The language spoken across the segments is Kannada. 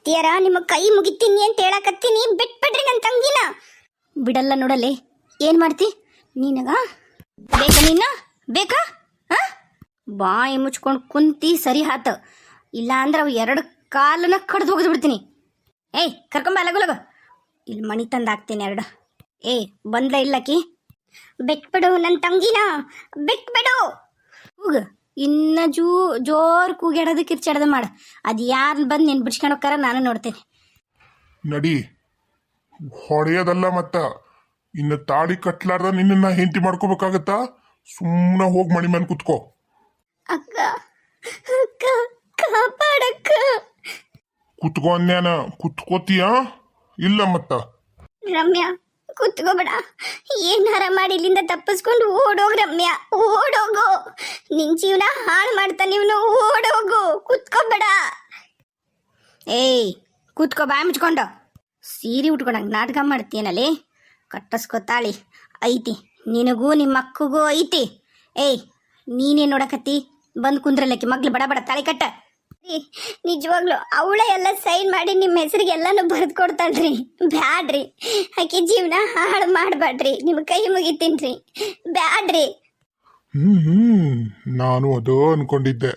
ಅತ್ತಿಯರ ನಿಮ್ಮ ಕೈ ಮುಗಿತೀನಿ ಅಂತ ಹೇಳಕತ್ತೀನಿ, ಬಿಟ್ಬಿಡ್ರಿ ನನ್ನ ತಂಗಿನ. ಬಿಡಲ್ಲ ನೋಡಲೆ, ಏನ್ ಮಾಡ್ತಿ? ನೀನಗ? ಬೇಕಾ ನಿನ್ನ ಬೇಕಾ? ಹಾಂ? ಬಾಯಿ ಮುಚ್ಕೊಂಡು ಕುಂತಿ ಸರಿ ಹಾತ. ಇಲ್ಲ ಅಂದ್ರೆ ಅವು ಎರಡು ಕಾಲನ್ನ ಕಡ್ದು ಹೋಗಿದ್ ಬಿಡ್ತೀನಿ. ಏಯ್ ಕರ್ಕೊಂಬ ಲಗು ಇಲ್ಲಿ ಮಣಿ ತಂದು ಹಾಕ್ತೀನಿ ಎರಡು. ಏ, ಬಂದ್ಲ ಇಲ್ಲಕಿ ಬಿಟ್ಬಿಡು ನನ್ನ ತಂಗಿನ. ಬಿಟ್ಬಿಡು. ಹೋಗ. ಇನ್ನ ಜೂ ಜೋರ್ ಕೂಗ್ಯಾಡೋದು ಕಿರ್ಚಾಡೋದು ಮಾಡ. ಅದು ಯಾರು ಬಂದು ನೀನು ಬಿಡ್ಸ್ಕೊಂಡು ಹೋಗ್ತಾರ ನಾನು ನೋಡ್ತೇನೆ. ನಡಿ ಹೊಡೆಯೋದಲ್ಲ ಮತ್ತ. ಇನ್ನು ತಾಳಿ ಕಟ್ಲಾರ್ದ ನಿನ್ನ ಹೆಂಡತಿ ಮಾಡ್ಕೋಬೇಕಾಗತ್ತಾ? ಸುಮ್ಮನೆ ಹೋಗಿ ಮಣಿ ಮನ್ ಕುತ್ಕೋ. ಅಕ್ಕ ಅಕ್ಕ ಕಾಪಾಡಕ್ಕ. ಕುತ್ಕೋ ಅನ್ಯಾನ. ಕುತ್ಕೋತೀಯ? ಇಲ್ಲ ಮತ್ತ. ರಮ್ಯಾ ಕುತ್ಕೋಬೇಡ. ಏನಾರ ಮಾಡಿ ಇಲ್ಲಿಂದ ತಪ್ಪಿಸ್ಕೊಂಡು ಓಡೋಗ್ ರಮ್ಯ, ಓಡೋಗು. ನಿನ್ ಜೀವನ ಹಾಳು ಮಾಡ್ತಾನೆ ಇವನು ಓಡೋಗು. ಕುತ್ಕೋಬೇಡ. ಏಯ್, ಕೂತ್ಕೋ, ಬಾಯ್ ಮುಚ್ಕೊಂಡು. ಸೀರೆ ಉಟ್ಕೊಂಡಂಗೆ ನಾಟಕ ಮಾಡ್ತೀಯನಲ್ಲಿ ಕಟ್ಟಸ್ಕೊತಾಳಿ. ಐತಿ, ನಿನಗೂ ನಿಮ್ಮ ಅಕ್ಕಗೂ ಐತಿ. ಏಯ್ ನೀನೇ ನೋಡಕತ್ತಿ? ಬಂದು ಕುಂದ್ರಲಕ್ಕೆ ಮಗ್ಳು ಬಡ ಬಡ ತಾಳಿ ಕಟ್ಟ. ನಿಜವಾಗ್ಲು ಅವಳೇ ಎಲ್ಲ ಸೈನ್ ಮಾಡಿ ನಿಮ್ಮ ಹೆಸರಿಗೆ ಎಲ್ಲಾನು ಬರೆದು ಕೊಡ್ತಾಳ್ರಿ. ಬ್ಯಾಡ್ರಿ. ಆಕಿ ಜೀವನ ಹಾಳು ಮಾಡಬೇಡ್ರಿ ನಿಮ್ಮ ಕೈ ಮುಗಿತೀನ್ರಿ ಬ್ಯಾಡ್ರಿ. ಹ್ಮ್ ನಾನು ಅದು ಅನ್ಕೊಂಡಿದ್ದೆ.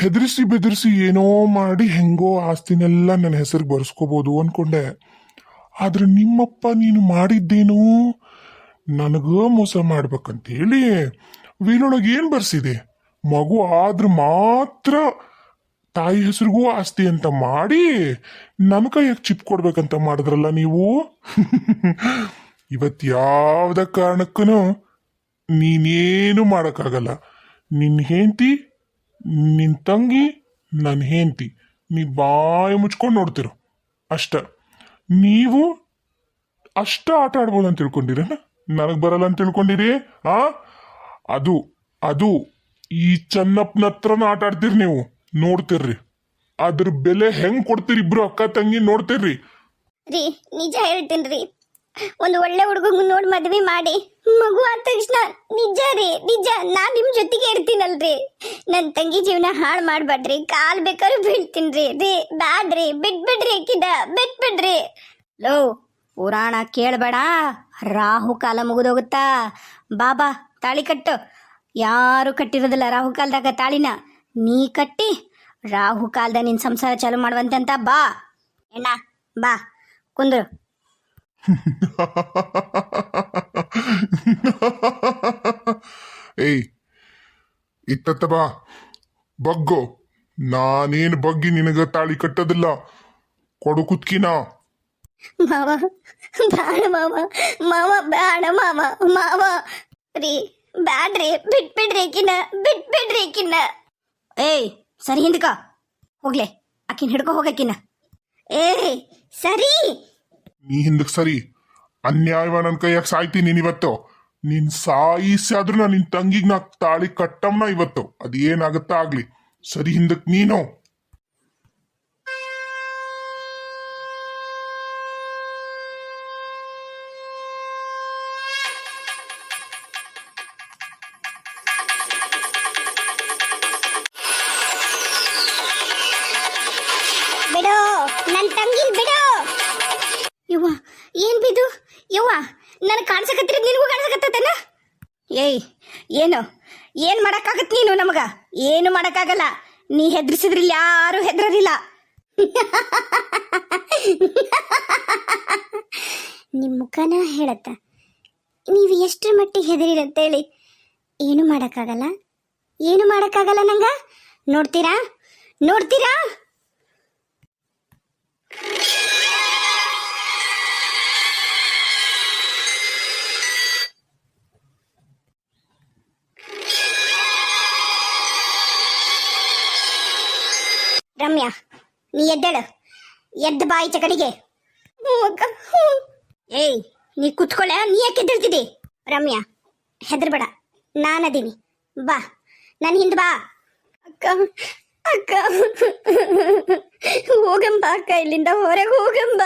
ಹೆದರಿಸಿ ಬೆದರಿಸಿ ಏನೋ ಮಾಡಿ ಹೆಂಗೋ ಆಸ್ತಿನೆಲ್ಲ ನನ್ನ ಹೆಸರಿಗೆ ಬರ್ಸ್ಕೋಬಹುದು ಅನ್ಕೊಂಡೆ. ಆದ್ರೆ ನಿಮ್ಮಪ್ಪ ನೀನು ಮಾಡಿದ್ದೇನು? ನನಗ ಮೋಸ ಮಾಡ್ಬೇಕಂತೇಳಿ. ವೀಲೊಳಗೆ ಏನು ಬರ್ಸಿದೆ? ಮಗು ಆದ್ರೆ ಮಾತ್ರ ತಾಯಿ ಹೆಸರಿಗೂ ಆಸ್ತಿ ಅಂತ ಮಾಡಿ ನನ್ನ ಕೈಯಾಗ ಚಿಪ್ ಕೊಡ್ಬೇಕಂತ ಮಾಡಿದ್ರಲ್ಲ ನೀವು? ಇವತ್ತು ಯಾವ್ದ ಕಾರಣಕ್ಕೂ ನೀನೇನು ಮಾಡೋಕ್ಕಾಗಲ್ಲ. ನಿನ್ನ ಹೆಂಡತಿ ನಿನ್ನ ತಂಗಿ ನನ್ನ ಹೆಂಡತಿ. ನೀ ಬಾಯಿ ಮುಚ್ಕೊಂಡು ನೋಡ್ತಿರೋ. ಅಷ್ಟ. ನೀವು ಅಷ್ಟ ಆಟ ಆಡ್ಬೋದು ಅಂತ ತಿಳ್ಕೊಂಡಿರೇನ ನನಗೆ ಬರಲ್ಲ ಅಂತ ತಿಳ್ಕೊಂಡಿರಿ? ಆ? ಅದು ಅದು ಈ ಚೆನ್ನಪ್ಪನ ಹತ್ರನ ಆಟ ಆಡ್ತೀರಿ ನೀವು. ನೋಡ್ತಿರ್ರಿ. ಅದ್ರ ಬೆಲೆ ಹೆಂಗ್ ಕೊಡ್ತೀರಿ ಇಬ್ರು ಅಕ್ಕ ತಂಗಿ ನೋಡ್ತಿರ್ರಿ. ರೀ, ನಿಜ ಹೇಳ್ತೀನಿ ರೀ. ಒಂದು ಒಳ್ಳೆ ಹುಡುಗಂಗ್ ನೋಡಿ ಮದ್ವೆ ಮಾಡಿ, ಮಗು ಆದ ತಕ್ಷಣ ನಿಜ ರೀ, ನಿಜ. ನಾ ನಿಮ್ ಜೊತೆಗೆ ಇರ್ತೀನಲ್ರಿ. ನನ್ನ ತಂಗಿ ಜೀವನ ಹಾಳು ಮಾಡ್ಬೇಡ್ರಿ. ಕಾಲ್ ಬೇಕಾದ್ರೂ ಬೀಳ್ತೀನಿ ರೀ. ರೀ ಬ್ಯಾಡ್ರಿ ಬಿಟ್ಬಿಡ್ರಿ ಕಿದ ಬಿಟ್ಬಿಡ್ರಿ. ಲೋ, ಪುರಾಣ ಕೇಳ್ಬೇಡ. ರಾಹು ಕಾಲ ಮುಗಿದೋಗುತ್ತಾ? ಬಾಬಾ, ತಾಳಿ ಕಟ್ಟು. ಯಾರು ಕಟ್ಟಿರೋದಿಲ್ಲ ರಾಹು ಕಾಲದಾಗ ತಾಳಿನ. ನೀ ಕಟ್ಟಿ ರಾಹು ಕಾಲದ ನಿನ್ ಸಂಸಾರ ಚಾಲು ಮಾಡುವಂತೆ ಅಂತ ಬಾ. ಎಣ್ಣ ಬಾ ಕುಂದ್ರು. ಏಯ್ ಇತ್ತತ್ತ ಬಾ. ಬಗ್ಗೋ ನಾನೇನು ಬಗ್ಗಿ ನಿನಗ ತಾಳಿ ಕಟ್ಟೋದಿಲ್ಲ. ಕೊಡು ಕುತ್ಕಿನ. ಮಾವ ಬ್ಯಾಡ ಮಾವ ಮಾವ ಬ್ಯಾಡ ಮಾವ ಮಾವ. ರೀ ಬ್ಯಾಡ್ರಿ ಬಿಟ್ಬಿಡ್ರಿ ಬಿಟ್ ಬಿಟ್ಬಿಡ್ರಿ ಆಕಿನ ಏಯ್, ಸರಿ ಹಿಂದಕ. ಹೋಗ್ಲೆ, ಆಕಿನ ಹಿಡ್ಕೊ ಹೋಗಕಿನ ಏಯ್, ಸರಿ. ನೀ ಹಿಂದಕ್ ಸರಿ. ಅನ್ಯಾಯವ ನನ್ನ ಕೈಯಾಗ ಸಾಯ್ತಿ ನೀನ್ ಇವತ್ತು ನಿನ್ ಸಾಯಿಸಾದ್ರೂ ನಾ ನಿನ್ ತಂಗಿಗ್ ನಾ ತಾಳಿ ಕಟ್ಟಮ್ನ ಇವತ್ತು. ಅದೇನಾಗತ್ತಾ ಆಗ್ಲಿ. ಸರಿ ಹಿಂದಕ್ ನೀನು. ನಿನಗೂ ಏಯ್, ಏನು? ಏನ್ ಮಾಡಕ್ಕಾಗತ್ ನೀನು ನಮಗ? ಏನು ಮಾಡಕ್ಕಾಗಲ್ಲ. ನೀ ಹೆದರ್ಸಿದ್ರಿ ಯಾರು ಹೆದರಲಿಲ್ಲ. ನಿಮ್ಮ ಮುಖನ ಹೇಳತ್ತ. ನೀವು ಎಷ್ಟರ ಮಟ್ಟಿಗೆ ಹೆದರಿರಂತೇಳಿ ಏನು ಮಾಡಕ್ಕಾಗಲ್ಲ? ಏನು ಮಾಡಕ್ಕಾಗಲ್ಲ ನಂಗ? ನೋಡ್ತೀರಾ? ನೋಡ್ತೀರಾ? ನೀ ಎದ್ದೇಳು. ಎದ್ದ ಬಾಯಿ ಚಕಡಿಗೆ ಏಯ್, ನೀ ಕುತ್ಕೊಳ್ಳ, ನೀ ಯಾಕೆ ಎದ್ದೇಳ್ತಿದ್ದಿ? ರಮ್ಯಾ, ಹೆದರ್ಬೇಡ. ನಾನದೀನಿ. ಬಾ ನನ್ನ ಹಿಂದೆ ಬಾ. ಅಕ್ಕ ಅಕ್ಕ. ಹೋಗಂಬ ಅಕ್ಕ, ಇಲ್ಲಿಂದ ಹೊರಗೆ ಹೋಗಂಬ.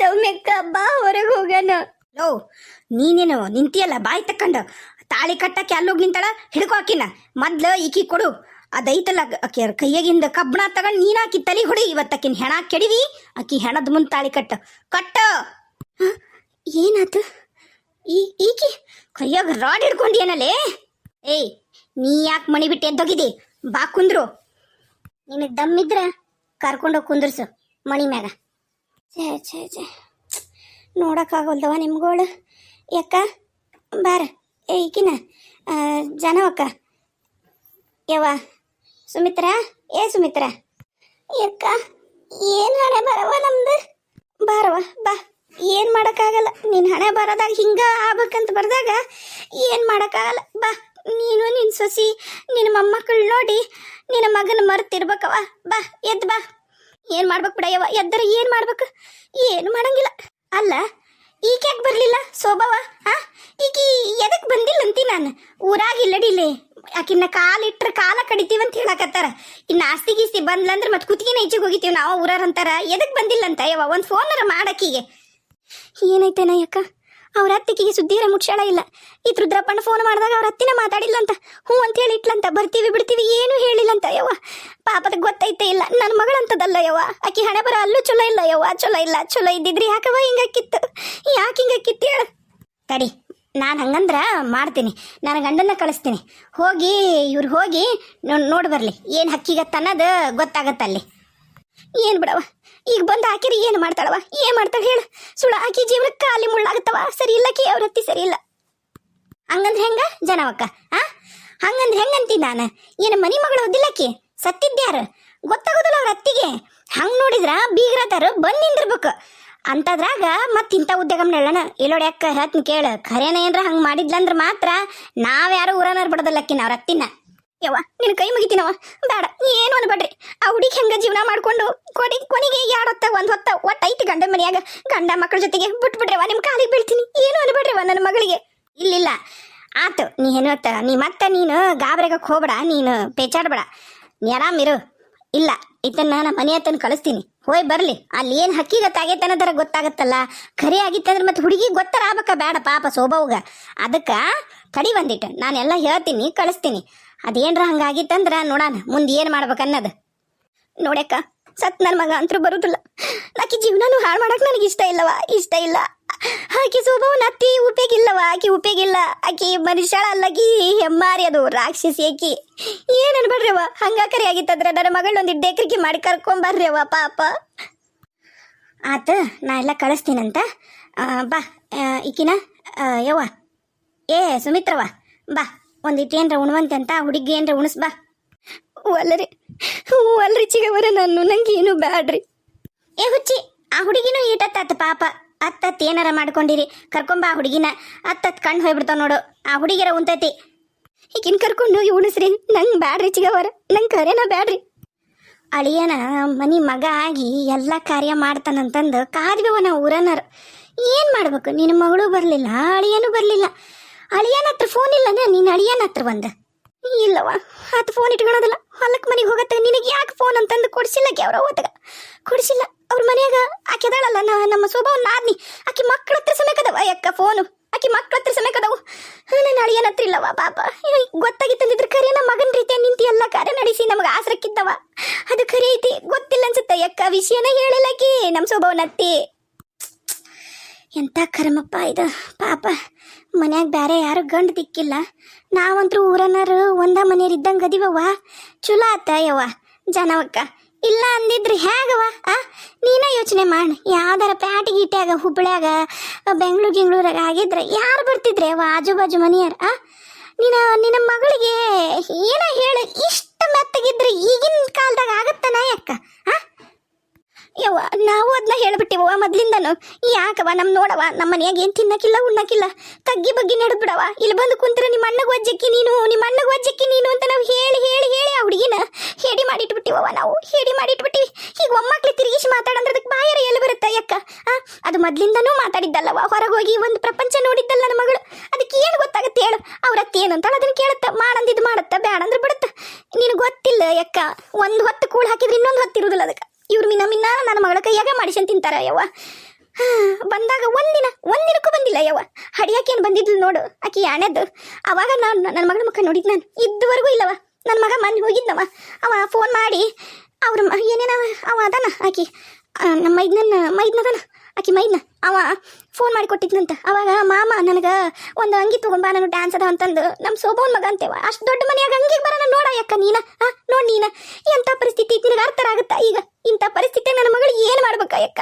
ಸೌಮ್ಯಕ್ಕ, ಬಾ, ಹೊರಗೆ ಹೋಗೋಣ. ಲೋ, ನೀನೇನು, ನಿಂತಿಯಲ್ಲ? ಬಾಯಿ ತಕ್ಕಂಡು. ತಾಳಿ ಕಟ್ಟಕ್ಕೆ ಅಲ್ಲೋಗಿ ನಿಂತಾಳ? ಹಿಡ್ಕೊ ಹಾಕಿನ ಮೊದ್ಲು ಈಕಿ ಕೊಡು. ಅದೈತಲ್ಲ ಆಕೆ ಕೈಯಾಗಿಂದ ಕಬ್ಬಣ ತಗೊಂಡು ನೀನ್ ಆಕಿ ತಲೆ ಹೊಡಿ. ಇವತ್ತಕ್ಕಿನ ಹೆಣ ಕೆಡಿವಿ ಆಕಿ ಹೆಣದ ಮುಂದ್ ತಾಳಿ ಕಟ್ಟ. ಕಟ್ಟ? ಏನಾತು? ಈ ಈಕಿ ಕೈಯಾಗ ರಾಡ್ ಹಿಡ್ಕೊಂಡೇನಲ್ಲೇ ಏಯ್ ನೀ ಯಾಕೆ ಮಣಿ ಬಿಟ್ಟು ಎದ್ದೋಗಿದಿ ಬಾ ಕುಂದ್ರು. ನಿನಗೆ ದಮ್ಮಿದ್ರ ಕರ್ಕೊಂಡೋಗಿ ಕುಂದ್ರಸು ಮಣಿ ಮ್ಯಾಗ. ಛೇ ಛೇ ಛೇ. ನೋಡೋಕ್ಕಾಗಲ್ದವ ನಿಮ್ಗೋಳು. ಯಾಕ? ಬಾರ. ಏ ಈಕಿನ ಆ, ಜನವಕ್ಕ. ಯವ್ವ ಸುಮಿತ್ರ? ಏ ಸುಮಿತ್ರ? ಎಕ್ಕ, ಏನು ಹಣೆ ಬರವ ನಮ್ದು? ಬಾರವ ಬಾ. ಏನು ಮಾಡೋಕ್ಕಾಗಲ್ಲ. ನಿನ್ನ ಹಣೆ ಬರೋದಾಗ ಹಿಂಗ ಆಗ್ಬೇಕಂತ ಬರ್ದಾಗ ಏನು ಮಾಡೋಕ್ಕಾಗಲ್ಲ. ಬಾ, ನೀನು ನಿನ್ನ ಸೊಸಿ ನಿನ್ನ ಮೊಮ್ಮಕ್ಕಳು ನೋಡಿ ನಿನ್ನ ಮಗನ ಮರ್ತಿರ್ಬೇಕವ ಬಾ ಎದ್ದು ಬಾ. ಏನು ಮಾಡ್ಬೇಕು ಬಿಡಯ್ಯವ ಎದ್ದರೆ ಏನು ಮಾಡ್ಬೇಕು? ಏನು ಮಾಡಂಗಿಲ್ಲ. ಅಲ್ಲ ಈಕೆ ಯಾಕೆ ಬರಲಿಲ್ಲ? ಸೋಬವ ಆ? ಈಕಿ ಎದಕ್ಕೆ ಬಂದಿಲ್ಲ ಅಂತಿ ನಾನು? ಊರಾಗ ಇಲ್ಲಡಿಲಿ ಆಕಿನ್ನ ಕಾಲಿಟ್ರೆ ಕಾಲ ಕಡಿತೀವಿ ಅಂತ ಹೇಳಕತ್ತಾರ. ಇನ್ನು ಆಸ್ತಿ ಗೀಸ್ತಿ ಬಂದ್ಲಂದ್ರೆ ಮತ್ತೆ ಕುತ್ತಿಗೆನ ಈಚೆಗೆ ಹೋಗಿತೀವಿ ನಾವು ಊರಾರ ಅಂತಾರ. ಎದಕ್ಕೆ ಬಂದಿಲ್ಲ ಅಂತ ಯವ್ವ? ಒಂದು ಫೋನರ ಮಾಡಕ್ಕೀಗೆ ಏನೈತೇನ ಯಾಕ ಅವ್ರ ಅತ್ತಿಗೆ ಸುದ್ದಿರ ಮುಚ್ಚಳ ಇಲ್ಲ. ಈ ರುದ್ರಪ್ಪಣ್ಣ ಫೋನ್ ಮಾಡಿದಾಗ ಅವ್ರ ಅತ್ತಿನ ಮಾತಾಡಿಲ್ಲ ಅಂತ ಹ್ಞೂ ಅಂತ ಹೇಳಿ ಇಟ್ಲಂತ. ಬರ್ತೀವಿ, ಬಿಡ್ತೀವಿ, ಏನೂ ಹೇಳಿಲ್ಲ ಅಂತ ಯವ್ವ. ಪಾಪದ ಗೊತ್ತೈತೆ ಇಲ್ಲ. ನನ್ನ ಮಗಳಂತದಲ್ಲ, ಯವ್ವ. ಆಕಿ ಹಣೆ ಬರ ಅಲ್ಲೂ ಚಲೋ ಇಲ್ಲ, ಯವ್ವ. ಚಲೋ ಇಲ್ಲ, ಚಲೋ ಇದ್ದಿದ್ರಿ ಯಾಕವ ಹಿಂಗಾಕಿತ್ತು ಯಾಕೆ ಹಿಂಗಾಕಿತ್ತು ಹೇಳ? ತಡಿ, ನಾನು ಹಂಗಂದ್ರ ಮಾಡ್ತೀನಿ. ನನ್ನ ಗಂಡನ್ನ ಕಳಿಸ್ತೀನಿ. ಹೋಗಿ, ಇವ್ರು ಹೋಗಿ ನೋಡಿ ಬರಲಿ. ಏನು ಹಕ್ಕಿಗತ್ತನ್ನೋದು ಗೊತ್ತಾಗತ್ತಲ್ಲಿ. ಏನು ಬಿಡವ? ಈಗ ಬಂದು ಹಾಕಿರಿ ಏನು ಮಾಡ್ತಾಳವ? ಏನು ಮಾಡ್ತಾಳೆ ಹೇಳು? ಸುಳ ಆಕಿ ಜೀವನಕ್ಕೆ ಖಾಲಿ ಮುಳ್ಳಾಗತ್ತವ? ಸರಿ ಇಲ್ಲಕಿ ಅವ್ರ ಹತ್ತಿ ಸರಿ ಇಲ್ಲ. ಹಂಗಂದ್ರೆ ಹೆಂಗ? ಜನವಕ್ಕ, ಆ? ಹಂಗಂದ್ರೆ ಹೆಂಗಂತಿ ನಾನು? ಏನು ಮನಿ ಮಗಳು ಓದಿಲ್ಲಕಿ ಸತ್ತಿದ್ಯಾರು ಗೊತ್ತಾಗೋದಿಲ್ಲ ಅವ್ರ ಅತ್ತಿಗೆ. ಹಂಗೆ ನೋಡಿದ್ರ ಬೀಗ್ರತಾರ ಬಂದು ನಿಂದಿರ್ಬೇಕು. ಅಂತದ್ರಾಗ ಮತ್ತೆ ಇಂಥ ಉದ್ಯೋಗ ಹೇಳಣ. ಇಲ್ಲೋಡಿ ಅಕ್ಕ, ಹೇಳ್ತೀನಿ ಕೇಳು. ಖರೇನ ಏನ್ರ ಹಂಗೆ ಮಾಡಿದ್ಲಂದ್ರೆ ಮಾತ್ರ ನಾವ್ಯಾರು ಊರನರ್ ಬಿಡೋದಲ್ಲಕ್ಕಿನ ಅವ್ರ ಅತ್ತಿನ. ಯವ್ವ, ನಿನ್ನ ಕೈ ಮುಗಿತೀನವ ಬೇಡ, ಏನು ಅನ್ಬೇಡ್ರಿ. ಆ ಹುಡುಗಿ ಹೆಂಗ ಜೀವನ ಮಾಡ್ಕೊಂಡು ಕೊಡಿ, ಕೊನೆಗೆ ಎರಡು ಹೊತ್ತ, ಒಂದ್ ಹೊತ್ತ ಒಟ್ಟ ಐತಿ ಗಂಡ ಮನೆಯಾಗ. ಗಂಡ ಮಕ್ಕಳ ಜೊತೆಗೆ ಬಿಟ್ಬಿಡ್ರಿವ ನಿಮ್ ಕಾಲಿಗೆ ಬೀಳ್ತೀನಿ. ಏನು ಅನ್ಬೇಡ್ರಿವ ನನ್ನ ಮಗಳಿಗೆ? ಇಲ್ಲಿಲ್ಲ. ಆತು, ನೀ ಏನು ನೀ ಮತ್ತೆ ನೀನು ಗಾಬರಿಗಕ್ಕೆ ಹೋಗ್ಬೇಡ, ನೀನು ಪೇಚಾಡ್ಬೇಡ. ನೀ ಆರಾಮಿರು ಇಲ್ಲ, ಇದನ್ನ ನಾನು ಮನೆ ಹತ್ತನ ಕಳಿಸ್ತೀನಿ. ಹೋಯ್, ಬರ್ಲಿ. ಅಲ್ಲಿ ಏನು ಹಕ್ಕಿಗತ್ತಾಗೈತೆ ಅನ್ನೋದರ ಗೊತ್ತಾಗತ್ತಲ್ಲ. ಖರೆ ಆಗಿತ್ತಂದ್ರೆ ಮತ್ತೆ ಹುಡುಗಿ ಗೊತ್ತರ ಆಗ್ಬೇಕ. ಬೇಡ ಪಾಪ ಸೋಬವ್ಗ ಅದಕ್ಕೆ ಕಡಿ ಬಂದಿಟ್ಟು. ನಾನೆಲ್ಲ ಹೇಳ್ತೀನಿ, ಕಳಿಸ್ತೀನಿ. ಅದೇನ್ರ ಹಂಗಾಗಿತ್ತಂದ್ರ ನೋಡೋಣ ಮುಂದೆ ಏನು ಮಾಡ್ಬೇಕನ್ನೋದು. ನೋಡ್ಯಕ್ಕ, ಸತ್ ನನ್ನ ಮಗ ಅಂತರೂ ಬರುದಿಲ್ಲ. ಆಕಿ ಜೀವನನು ಹಾಳು ಮಾಡಕ್ ನನಗೆ ಇಷ್ಟ ಇಲ್ಲವಾ, ಇಷ್ಟ ಇಲ್ಲ. ಆಕಿ ಸ್ವಭಾವ ನತ್ತಿ ಉಪಯೋಗಿಲ್ಲವ, ಆಕೆ ಉಪೇಗಿಲ್ಲ ಆಕಿ ಮನುಷ್ಯಳ ಅಲ್ಲಗಿ ಹೆಮ್ಮಾರಿ ಅದು, ರಾಕ್ಷಸಿ ಆಕಿ. ಏನ್ ಅನ್ಬೇಡ್ರಿವ ಹಂಗಾಕರಿ ಆಗಿತ್ತಂದ್ರ ನನ್ನ ಮಗಳೊಂದು ಡೇಕ್ರಿಕೆ ಮಾಡಿ ಕರ್ಕೊಂಬರ್ರಿವ ಪಾಪ. ಆತ, ನಾ ಎಲ್ಲ ಕಳಿಸ್ತೀನಂತ. ಬಾ ಈಕಿನ ಯವ್ವ. ಏ ಸುಮಿತ್ರವ ಬಾ. ಒಂದಿಟ್ಟು ಏನ್ರ ಉಣ್ವಂತೆ ಅಂತ ಹುಡುಗಿ ಏನ್ರ ಉಣಸ್ಬಾ ಅಲ್ಲರಿ ಅಲ್ರಿ ಚಿಗವರ ನಾನು, ನಂಗೆ ಏನು ಬ್ಯಾಡ್ರಿ. ಏ ಹುಚ್ಚಿ, ಆ ಹುಡುಗಿನೂ ಈಟತ್ತ ಪಾಪ. ಅತ್ತತ್ ಏನಾರ ಮಾಡ್ಕೊಂಡಿರಿ, ಕರ್ಕೊಂಬ ಆ ಹುಡುಗಿನ. ಅತ್ತತ್ ಕಣ್ಣು ಹೋಗ್ಬಿಡ್ತಾವ ನೋಡು, ಆ ಹುಡುಗಿರ ಉಂತೈತಿ ಈಗಿನ ಕರ್ಕೊಂಡು ಹೋಗಿ ಉಣಿಸ್ರಿ, ನಂಗೆ ಬ್ಯಾಡ್ರಿ ಚಿಗವರ, ನಂಗೆ ಕರೆನ ಬ್ಯಾಡ್ರಿ. ಅಳಿಯನ ಮನಿ ಮಗ ಆಗಿ ಎಲ್ಲ ಕಾರ್ಯ ಮಾಡ್ತಾನಂತಂದು ಕಾದ್ಬೇವ ನಾವು ಊರನರು ಏನು ಮಾಡ್ಬೇಕು ನಿನ್ನ ಮಗಳು ಬರಲಿಲ್ಲ, ಅಳಿಯನು ಬರಲಿಲ್ಲ ಅಳಿಯನ ಹತ್ರ ಫೋನ್ ಇಲ್ಲನ ನೀನು ಅಳಿಯನ ಹತ್ರ ಬಂದ. ಇಲ್ಲವ ಅದು ಫೋನ್ ಇಟ್ಕೊಳೋದಿಲ್ಲ. ಹೊಲಕ್ಕೆ ಮನೆಗೆ ಹೋಗತ್ತ. ನಿನಗೆ ಯಾಕೆ ಫೋನ್ ಅಂತಂದು ಕೊಡಿಸಿಲ್ಲ ಅವ್ರ ಅವತ್ತಾಗ? ಕೊಡಿಸಿಲ್ಲ. ಅವ್ರ ಮನೆಯಾಗ ಆಕೆ ಅದಾಳಲ್ಲ, ನಾ, ನಮ್ಮ ಸ್ವಭಾವ ನಾದ್ನಿ. ಆಕೆ ಮಕ್ಕಳ ಹತ್ರ ಸಮಯಕ್ಕದವ ಅಕ್ಕ ಫೋನು ಆಕೆ ಮಕ್ಕಳ ಹತ್ರ ಸಮಯಕ್ಕದವು ನನ್ನ ಅಳಿಯನ ಹತ್ರ ಇಲ್ಲವ ಪಾಪ. ಗೊತ್ತಾಗಿತ್ತಂದಿದ್ರೆ ಕರೆ ನಮ್ಮ ಮಗನ ರೀತಿಯ ನಿಂತಿ ಎಲ್ಲ ಕಾರ್ಯ ನಡೆಸಿ ನಮಗೆ ಆಸರಕ್ಕಿದ್ದವ. ಅದು ಖರೆ ಐತಿ, ಗೊತ್ತಿಲ್ಲ ಅನ್ಸುತ್ತೆ. ಯಕ್ಕ ವಿಷಯನ ಹೇಳಿಲ್ಲಕಿ ನಮ್ಮ ಸ್ವಭಾವನ ಅತ್ತಿ ಎಂಥ ಕರ್ಮಪ್ಪ ಇದು? ಪಾಪ, ಮನ್ಯಾಗ ಬೇರೆ ಯಾರು ಗಂಡು ದಿಕ್ಕಿಲ್ಲ. ನಾವಂತೂ ಊರನರು ಒಂದ ಮನೆಯವ್ರು ಇದ್ದಂಗೆ ಅದೀವವ್ವ. ಚಲೋ ಆತ ಯವ್ವ, ಜನವಕ್ಕ. ಇಲ್ಲ ಅಂದಿದ್ರೆ ಹೇಗವ ಆ? ನೀನ ಯೋಚನೆ ಮಾಡಿ. ಯಾವ್ದಾರ ಪ್ಯಾಟಿ ಗೀಟ್ಯಾಗ, ಹುಬ್ಳ್ಯಾಗ, ಬೆಂಗಳೂರು ಗಿಂಗ್ಳೂರಾಗ ಆಗಿದ್ರೆ ಯಾರು ಬರ್ತಿದ್ರೆ ಅವ ಆಜು ಬಾಜು ಮನೆಯವ್ರು, ಆ? ನಿನ್ನ ನಿನ್ನ ಮಗಳಿಗೆ ಏನ ಹೇಳು? ಇಷ್ಟ ಮೆತ್ತಗಿದ್ರೆ ಈಗಿನ ಕಾಲದಾಗ ಆಗತ್ತನ ಯಾಕ, ಆ? ಯವ್ವ, ನಾವು ಅದನ್ನ ಹೇಳ್ಬಿಟ್ಟಿವವ ಮೊದ್ಲಿಂದನು. ಯಾಕವ ನಮ್ ನೋಡವ ನಮ್ಮ ಮನ್ಯಾಗ ಏನ್ ತಿನ್ನಕಿಲ್ಲ, ಉಣ್ಣಕಿಲ್ಲ. ತಗ್ಗಿ ಬಗ್ಗಿ ನಡ್ಬಿಡವ ಇಲ್ಲಿ ಬಂದು ಕುಂತ್ರ ನಿಮ್ಮ ಅಣ್ಣಗ್ ವಜ್ಜಕ್ಕಿ ನೀನು, ನಿಮ್ಮ ಅಣ್ಣಗ್ ವಜ್ಜಕ್ಕಿ ನೀನು ಅಂತ ನಾವು ಹೇಳಿ ಹೇಳಿ ಹೇಳಿ ಆ ಹುಡುಗಿನ ಹೇಳಿ ಮಾಡಿಟ್ಬಿಟ್ಟಿವವ ನಾವು. ಹೇಳಿ ಮಾಡಿಟ್ಬಿಟ್ಟಿವಿ. ಈಗ ಒಮ್ಮಕ್ಳು ತಿರುಗಿಸಿ ಮಾತಾಡಂದ್ರೆ ಅದಕ್ಕೆ ಬಾಯರ ಎಲ್ಲಿ ಬರುತ್ತೆ ಯಕ್ಕ ಆ, ಅದು ಮೊದ್ಲಿಂದನೂ ಮಾತಾಡಿದ್ದಲ್ಲವ ಹೊರಗೆ ಹೋಗಿ ಒಂದು ಪ್ರಪಂಚ ನೋಡಿದ್ದಲ್ಲ ನನ್ನ ಮಗಳು. ಅದಕ್ಕೆ ಏನು ಗೊತ್ತಾಗತ್ತೆ ಹೇಳು. ಅವ್ರ ಅತ್ತೆ ಏನು ಅದನ್ನ ಕೇಳುತ್ತ. ಮಾಡಂದಿದ್ದು ಮಾಡುತ್ತ ಬೇಡಂದ್ರೆ ಬಿಡುತ್ತ. ನಿನಗೆ ಗೊತ್ತಿಲ್ಲ ಯಕ್ಕ ಒಂದು ಹೊತ್ತು ಕೂಳು ಹಾಕಿದ್ರೆ ಇನ್ನೊಂದು ಹೊತ್ತು ಇರುದಿಲ್ಲ ಅದಕ್ಕೆ. ಇವ್ರು ಮಿನ ಮಿನ್ನ ನನ್ನ ಮಗಳ ಕೈಯಾಗ ಮಾಡಿಸ್ಕೊಂಡು ತಿಂತಾರ ಯವ್ವ. ಬಂದಾಗ ಒಂದಿನ, ಒಂದಿನಕ್ಕೂ ಬಂದಿಲ್ಲ ಯವ್ವ. ಹಡಿಯಾಕೇನು ಬಂದಿದ್ಲು ನೋಡು, ಆಕಿ ಯಾಣೆದ್ದು ಅವಾಗ ನಾನು ನನ್ನ ಮಗಳ ಮುಖ ನೋಡಿದ್ ನಾನು ಇದ್ದವರೆಗೂ ಇಲ್ಲವ ನನ್ನ ಮಗ ಮನೆ ಹೋಗಿದ್ದವ ಅವ ಫೋನ್ ಮಾಡಿ ಅವ್ರ ಏನೇನ ಅವ ಅದಾನ ಆಕಿ. ನಮ್ಮ ಮೈದ್ನನ್ನ ಮೈದ್ನದನ? ಆಕಿ ಮೈದ್ನ. ಅವ ಫೋನ್ ಮಾಡಿ ಕೊಟ್ಟಿದ್ನಂತ. ಅವಾಗ ಮಾಮ ನನಗೆ ಒಂದು ಅಂಗಿ ತಗೊಂಡ್ ಬಾ, ನಾನು ಡ್ಯಾನ್ಸ್ ಅದ ಅಂತಂದು. ನಮ್ಮ ಸೋಬೋನ್ ಮಗ ಅಂತೇವ. ಅಷ್ಟು ದೊಡ್ಡ ಮನೆಯಾಗ ಅಂಗಿಗೆ ಬರೋಣ ನೋಡ ಯಾಕ ನೀನ? ಆ, ನೋಡ್ ನೀನ. ಎಂಥ ಪರಿಸ್ಥಿತಿ ನಿನಗೆ ಅರ್ಥರಾಗುತ್ತಾ ಈಗ? ಇಂಥ ಪರಿಸ್ಥಿತಿ ನನ್ನ ಮಗಳು ಏನು ಮಾಡ್ಬೇಕಾ ಯಕ್ಕ